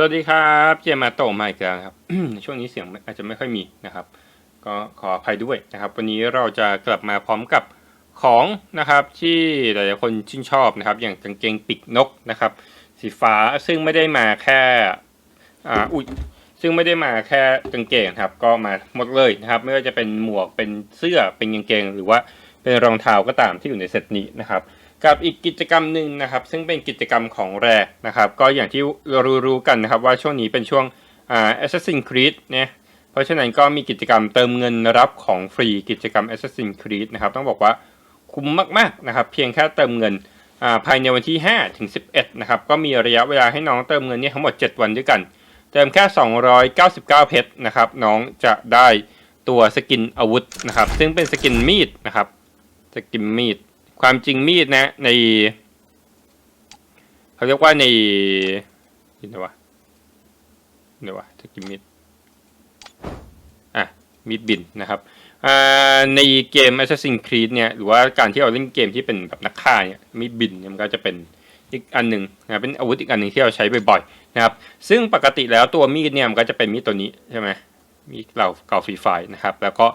สวัสดีครับเจมาโตมาอีกแล้วครับ ช่วงนี้เสียงอาจจะไม่ค่อยมีนะครับ ก็ขออภัยด้วยนะครับ วันนี้เราจะกลับมาพร้อมกับของนะครับ ที่หลายๆคนชื่นชอบนะครับ อย่างกางเกงปีกนกนะครับ สีฟ้าซึ่งไม่ได้มาแค่อ่าอุ้ยซึ่งไม่ได้มาแค่กางเกงครับ ก็มาหมดเลยนะครับ ไม่ว่าจะเป็นหมวกเป็นเสื้อเป็นกางเกง หรือว่าเป็นรองเท้าก็ตามที่อยู่ในเซตนี้นะครับ กับอีกกิจกรรมหนึ่งนะครับ ซึ่งเป็นกิจกรรมของแรนะครับ ก็อย่างที่เรารู้กันนะครับว่าช่วงนี้เป็นช่วงอ่า Assassin's Creed เนี่ยเพราะฉะนั้นก็มีกิจกรรมเติมเงินรับของฟรีกิจกรรม Assassin's Creed นะครับ ต้องบอกว่าคุ้มมากๆนะครับ เพียงแค่เติมเงินอ่าภายในวันที่5ถึง11นะครับ ก็มีระยะเวลาให้น้องเติมเงินเนี่ยทั้งหมด 7 วันด้วยกัน เติมแค่ 299 เพชรนะครับ น้องจะได้ตัวสกินอาวุธนะครับ ซึ่งเป็นสกินมีดนะครับ สกินมีด ความจริงมีดนะ ในเขาเรียกว่าในนี่นะวะนี่วะกินมีดอะมีดบินนะครับอ่าในเกม Assassin's Creed เนี่ยหรือว่าการที่เราเล่นเกมที่เป็นแบบนักฆ่าเนี่ยมีดบินมันก็จะเป็นอีกอันหนึ่งนะเป็นอาวุธอีกอันหนึ่งที่เราใช้บ่อยๆนะครับ ซึ่งปกติแล้วตัวมีดเนี่ยมันก็จะเป็นมีดตัวนี้ใช่ไหมมีดเราเก่าฟรีไฟนะครับ แล้วก็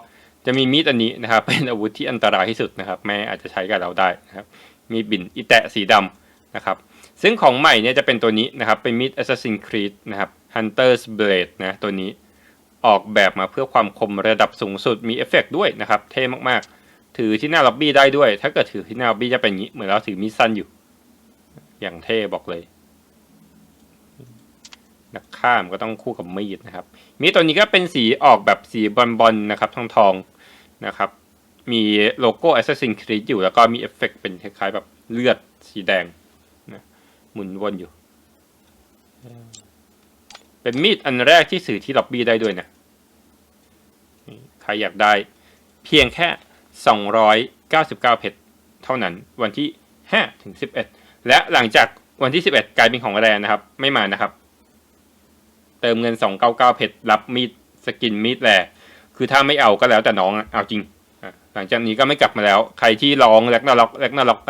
จะมีมีดอันนี้นะครับ เป็นอาวุธที่อันตรายที่สุดนะครับ แม้อาจจะใช้กับเราได้นะครับ มีบินอิแตะสีดำนะครับ ซึ่งของใหม่เนี่ยจะเป็นตัวนี้นะครับ เป็นมีด Assassin's Creed นะครับ Hunter's Blade นะตัวนี้ออกแบบมาเพื่อความคมระดับสูงสุดมีเอฟเฟกต์ด้วยนะครับ เท่มากๆ ถือที่หน้าล็อบบี้ได้ด้วย ถ้าเกิดถือที่หน้าล็อบบี้จะเป็นอย่างนี้ เหมือนเราถือมีดสั้นอยู่ อย่างเท่บอกเลยนักฆ่ามก็ต้องคู่กับมีดนะครับ มีดตัวนี้ก็เป็นสีออกแบบสีบอลบอลๆนะครับ ทองทองๆ นะครับ มีโลโก้ Assassin's Creed อยู่แล้วก็มีเอฟเฟกต์เป็นคล้ายๆแบบเลือดสีแดงนะหมุนวนอยู่ เป็นมีดอันแรกที่สื่อที่ล็อบบี้ได้ด้วยนะใครอยากได้ เพียงแค่ 299 เพชรเท่านั้นวันที่5ถึง11 และหลังจากวันที่ 11 กลายเป็นของแรนะครับ ไม่มานะครับ เติมเงิน 299 เพชรรับมีดสกินมีดแร คือถ้าไม่เอาก็แล้วแต่น้องเอาจริงหลังจากนี้ก็ไม่กลับมาแล้ว ใครที่ลองแลกนาล็อกแลกนาล็อก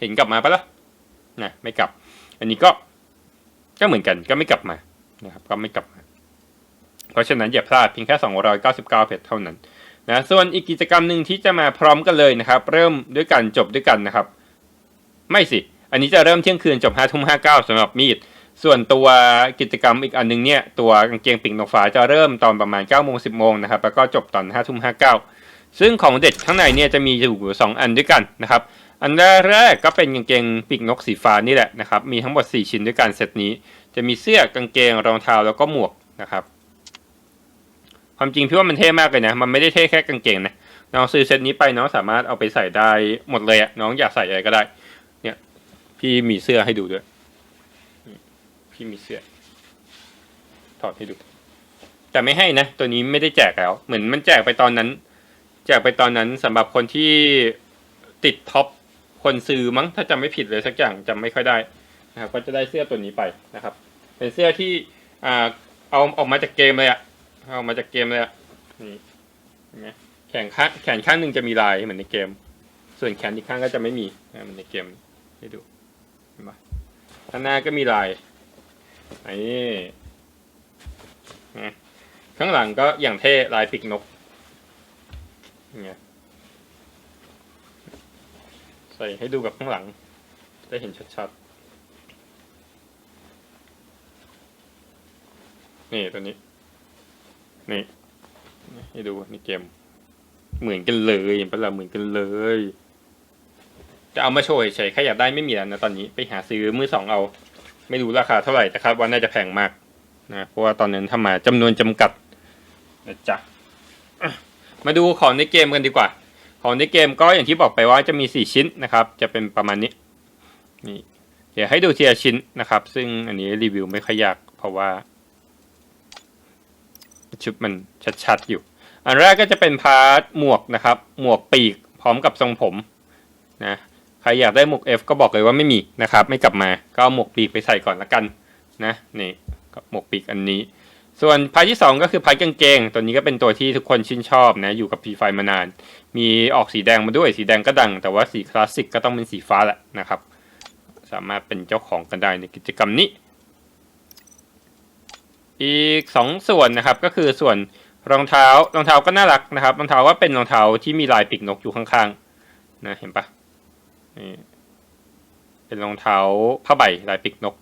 เห็นกลับมาปะล่ะนะไม่กลับ อันนี้ก็ก็เหมือนกันก็ไม่กลับมานะครับ ก็ไม่กลับมา เพราะฉะนั้นอย่าพลาดเพียงแค่ 299 เพชรเท่านั้นนะส่วนอีกกิจกรรมหนึ่งที่จะมาพร้อมกันเลยนะครับ เริ่มด้วยกันจบด้วยกันนะครับ ไม่สิ อันนี้จะเริ่มเที่ยงคืนจบ5ทุ่ม59สำหรับมีด ส่วนตัวกิจกรรมอีกอันหนึงเนี่ยตัวกางเกงปีกนกฟ้าจะเริ่มตอนประมาณ9โมง10โมงนะครับแล้วก็จบตอน5ทุ่ม59ซึ่งของเด็ดข้างในเนี่ยจะมีอยู่2อันด้วยกันนะครับอันแรกก็เป็นกางเกงปีกนกสีฟ้านี่แหละนะครับมีทั้งหมด 4 ชิ้นด้วยกันเซตนี้ จะมีเสื้อกางเกงรองเท้าแล้วก็หมวกนะครับความจริงพี่ว่ามันเท่มากเลยนะ มันไม่ได้เท่แค่กางเกงนะน้องซื้อเซตนี้ไปน้องสามารถเอาไปใส่ได้หมดเลยอะน้องอยากใส่อะไรก็ได้ เนี่ยพี่มีเสื้อให้ดูด้วย พี่มีเสื้อ ถอดให้ดู แต่ไม่ให้นะ ตัวนี้ไม่ได้แจกแล้ว เหมือนมันแจกไปตอนนั้น แจกไปตอนนั้นสำหรับคนที่ติดท็อปคนซื้อมั้ง ถ้าจำไม่ผิดเลยสักอย่างจำไม่ค่อยได้นะครับ ก็จะได้เสื้อตัวนี้ไปนะครับ เป็นเสื้อที่อ่าเอาออกมาจากเกมเลยอะเอามาจากเกมเลยอะนี่เห็นไหมแขนข้างแขนข้างหนึ่งจะมีลายเหมือนในเกม ส่วนแขนอีกข้างก็จะไม่มีนะเหมือนในเกมให้ดูเห็นปะข้างหน้าก็มีลาย นี่นะข้างหลังก็อย่างเท่ลายปีกนกเนี่ยใส่ให้ดูแบบข้างหลังจะได้เห็นชัดๆ นี่ตัวนี้ นี่ ให้ดูในเกม เหมือนกันเลยเห็นปะล่ะเหมือนกันเลย จะเอามาโชว์เฉยๆแค่อยากได้ไม่มีแล้วนะตอนนี้ไปหาซื้อมือสองเอา ไม่รู้ราคาเท่าไหร่แต่คาดว่าน่าจะแพงมากนะเพราะว่าตอนนั้นทำมาจำนวนจำกัดนะจ๊ะมาดูของในเกมกันดีกว่า ของในเกมก็อย่างที่บอกไปว่าจะมี 4 ชิ้นนะครับ จะเป็นประมาณนี้นี่เดี๋ยวให้ดูทีละชิ้นนะครับ ซึ่งอันนี้รีวิวไม่ค่อยยากเพราะว่าชุดมันชัดๆอยู่ อันแรกก็จะเป็นพาร์ทหมวกนะครับ หมวกปีกพร้อมกับทรงผมนะ ครอยากได้หมวก F ก็บอกเลยว่าไม่มีนะครับ ไม่กลับมาก็เอาหมวกปีกไปใส่ก่อนละกันนะนี่หมวกปีกอันนี้ ส่วนพาร์ทที่ 2 ก็คือพาร์ทกางเกง ตัวนี้ก็เป็นตัวที่ทุกคนชื่นชอบนะอยู่กับพีไฟมานาน มีออกสีแดงมาด้วยสีแดงก็ดัง แต่ว่าสีคลาสสิกก็ต้องเป็นสีฟ้าแหละนะครับ สามารถเป็นเจ้าของกันได้ในกิจกรรมนี้ อีกสองส่วนนะครับก็คือส่วนรองเท้ารองเท้าก็น่ารักนะครับรองเท้าว่าเป็นรองเท้าที่มีลายปีกนกอยู่ข้างๆนะเห็นปะ นี่เป็นรองเท้าผ้าใบลายปีกนก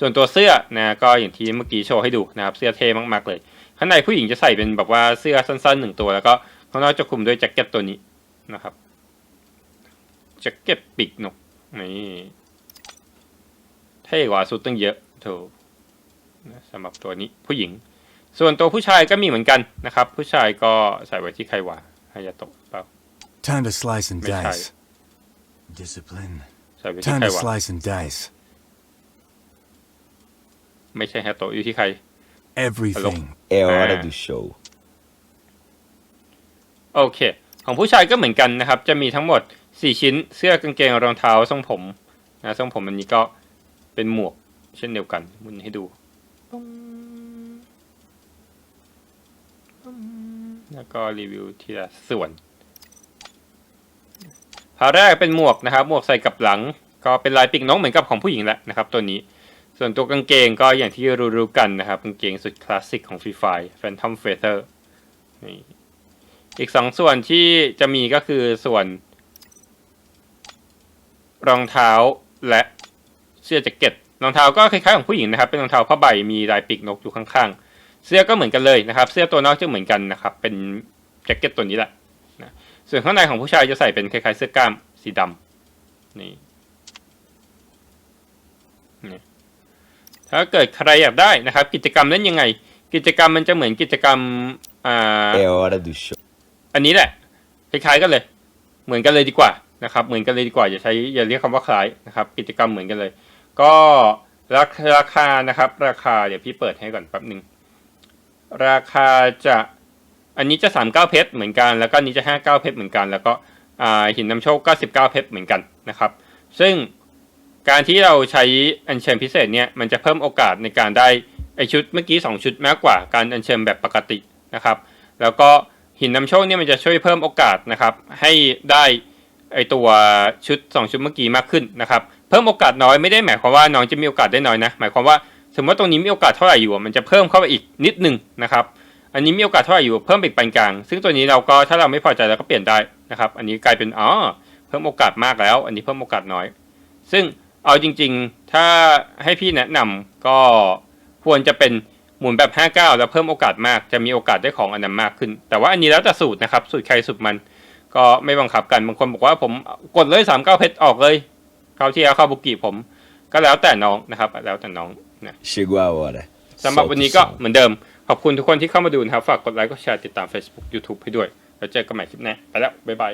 ส่วนตัวเสื้อนะก็อย่างที่เมื่อกี้โชว์ให้ดูนะครับเสื้อเท่มากๆเลย ข้างในผู้หญิงจะใส่เป็นแบบว่าเสื้อสั้นๆหนึ่งตัว แล้วก็ข้างนอกจะคลุมด้วยแจ็คเก็ตตัวนี้นะครับแจ็คเก็ตปีกนกนี่เท่กว่าสุดตั้งเยอะโถนะสำหรับตัวนี้ผู้หญิง ส่วนตัวผู้ชายก็มีเหมือนกันนะครับ ผู้ชายก็ใส่ไว้ที่ใครวะฮายาโตะเปล่า Time to slice and dice. Discipline. ใส่ไว้ที่ Time ใคร to วะ slice and dice. ไม่ใช่ฮายาโตะอยู่ที่ใคร Everything. É hora Ah. do show. โอเค ของผู้ชายก็เหมือนกันนะครับ จะมีทั้งหมด 4 ชิ้น เสื้อกางเกงรองเท้าทรงผมนะทรงผมอันนี้ก็เป็นหมวก เช่นเดียวกันมุนให้ดูปึ้งปึ้งแล้วก็รีวิวทีละส่วน พาแรกเป็นหมวกนะครับ หมวกใส่กับหลัง ก็เป็นลายปีกนกเหมือนกับของผู้หญิงแหละนะครับ ตัวนี้ ส่วนตัวกางเกงก็อย่างที่รู้ๆกันนะครับกางเกงสุดคลาสสิกของฟรีไฟ Phantom Feather นี่อีกสองส่วนที่จะมีก็คือส่วน รองเท้าและเสื้อแจ็คเก็ตรองเท้าก็คล้ายๆของผู้หญิงนะครับ เป็นรองเท้าผ้าใบมีลายปีกนกอยู่ข้างๆ เสื้อก็เหมือนกันเลยนะครับ เสื้อตัวนอกจะเหมือนกันนะครับ เป็นแจ็คเก็ตตัวนี้แหละ ส่วนข้างในของผู้ชายจะใส่เป็นคล้ายๆเสื้อกล้ามสีดำนี่นี่ถ้าเกิดใครอยากได้นะครับ กิจกรรมนั้นยังไง กิจกรรมมันจะเหมือนกิจกรรมอ่า É hora do show. อันนี้แหละคล้ายๆกันเลย เหมือนกันเลยดีกว่านะครับ เหมือนกันเลยดีกว่าอย่าใช้อย่าเรียกคำว่าคล้ายนะครับ กิจกรรมเหมือนกันเลย ก็ราคาราคานะครับ ราคาเดี๋ยวพี่เปิดให้ก่อนแป๊บหนึ่งราคาจะ อันนี้จะสามเก้าเพชรเหมือนกัน แล้วก็นนี้จะห้าเก้าเพชรเหมือนกัน แล้วก็หินนำโชคก็สิบเก้าเพชรเหมือนกันนะครับ ซึ่งการที่เราใช้อัญเชิญพิเศษเนี่ยมันจะเพิ่มโอกาสในการได้ไอชุดเมื่อกี้สองชุดมากกว่าการอัญเชิญแบบปกตินะครับ แล้วก็หินนำโชคเนี่ยมันจะช่วยเพิ่มโอกาสนะครับ ให้ได้ไอตัวชุด 2 ชุดเมื่อกี้มากขึ้นนะครับเพิ่มโอกาสน้อยไม่ได้หมายความว่าน้องจะมีโอกาสได้น้อยนะ หมายความว่าสมมติว่าตรงนี้มีโอกาสเท่าไหร่อยู่มันจะเพิ่มเข้าไปอีกนิดหนึ่งนะครับ อันนี้มีโอกาสเท่าไหร่อยู่เพิ่มไปอีกปานกลาง ซึ่งตัวนี้เราก็ถ้าเราไม่พอใจเราก็เปลี่ยนได้นะครับ อันนี้กลายเป็นอ๋อเพิ่มโอกาสมากแล้ว อันนี้เพิ่มโอกาสน้อย ซึ่งเอาจริง ๆ ถ้าให้พี่แนะนำก็ควรจะเป็นหมุนแบบ 59 แล้วเพิ่มโอกาสมากจะมีโอกาสได้ของอันนั้นมากขึ้น แต่ว่าอันนี้แล้วแต่สูตรนะครับ สูตรใครสูตรมัน ก็ไม่บังคับกันบางคนบอกว่าผมกดเลย 39 เพชรออกเลยเขาวที่แล้วเข้าบุกิผม ก็แล้วแต่น้องนะครับ แล้วแต่น้องนะ Chegou a hora. สำหรับ Solta วัน o นี้ก็ som. เหมือนเดิม ขอบคุณทุกคนที่เข้ามาดูนะครับ ฝากกดไลค์ กดแชร์ ติดตาม Facebook YouTube ให้ด้วย แล้วเจอกันใหม่คลิปหน้า ไปแล้ว บ๊ายบาย